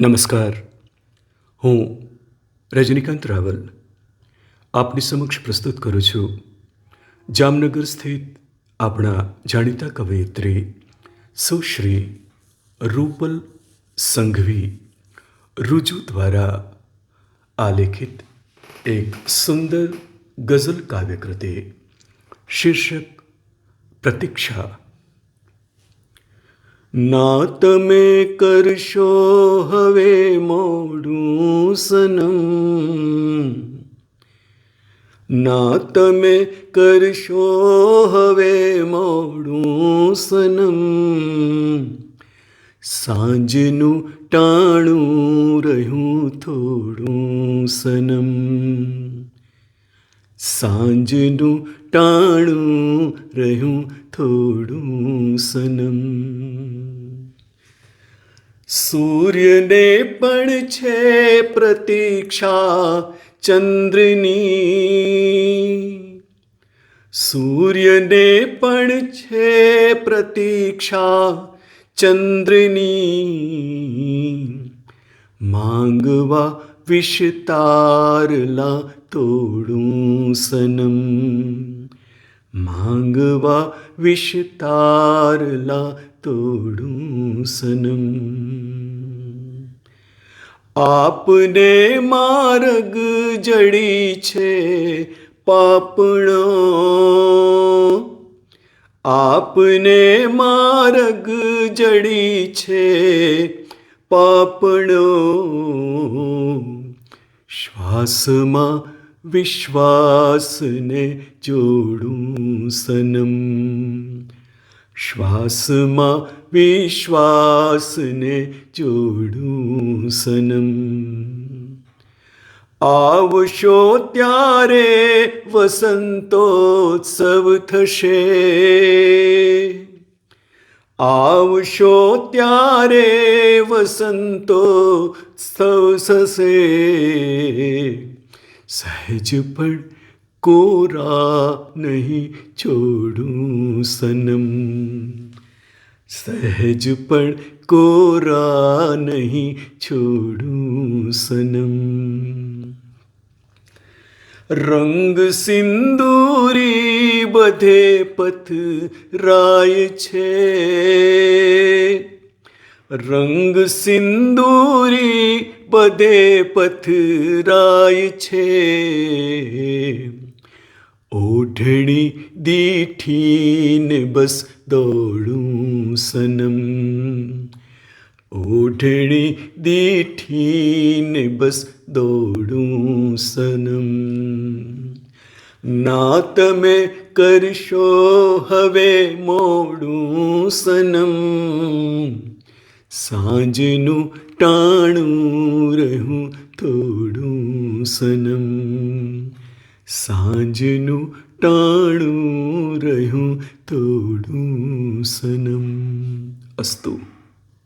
નમસ્કાર. હું રજનીકાંત રાવલ આપની સમક્ષ પ્રસ્તુત કરું છું. જામનગર સ્થિત આપણા જાણીતા કવયિત્રી સુશ્રી રૂપલ સંઘવી રુજુ દ્વારા આલેખિત એક સુંદર ગઝલ કાવ્યકૃતિ શીર્ષક પ્રતીક્ષા ના તમે કરશો હવે મોડું સનમ. ના તમે કરશો હવે મોડું સનમ. સાંજનું ટાણું રહ્યું થોડું સનમ. સાંજનું ટાણું રહ્યું થોડું સનમ. સૂર્યને પણ છે પ્રતીક્ષા ચંદ્રની. સૂર્યને પણ છે પ્રતીક્ષા ચંદ્રની. માંગવા વિષતારલા તોડું સનમ. માંગવા વિશતારલા તોડું સનમ. આપને માર્ગ જડી છે પાપણો. આપને માર્ગ જડી છે પાપણો. શ્વાસમાં વિશ્વાસને જોડું સનમ શ્વાસમાં વિશ્વાસને જોડું સનમ આવશો ત્યારે વસંતોત્સવ થશે આવશો ત્યારે વસંતો થશે સહેજ પણ કોરા નહીં છોડું સનમ સહેજ પણ કોરા નહીં છોડું સનમ રંગ સિંદૂરી બધે પથ રાય છે રંગ સિંદૂરી બધે પથરાય છે. ઓઢણી દીઠીને બસ દોડું સનમ. ઓઢણી દીઠીને બસ દોડું સનમ. ના તમે કરશો હવે મોડું સનમ. સાંજનું ટાણું રહું થોડું સનમ. સાંજનું ટાણું રહ્યું થોડું સનમ. અસ્તુ.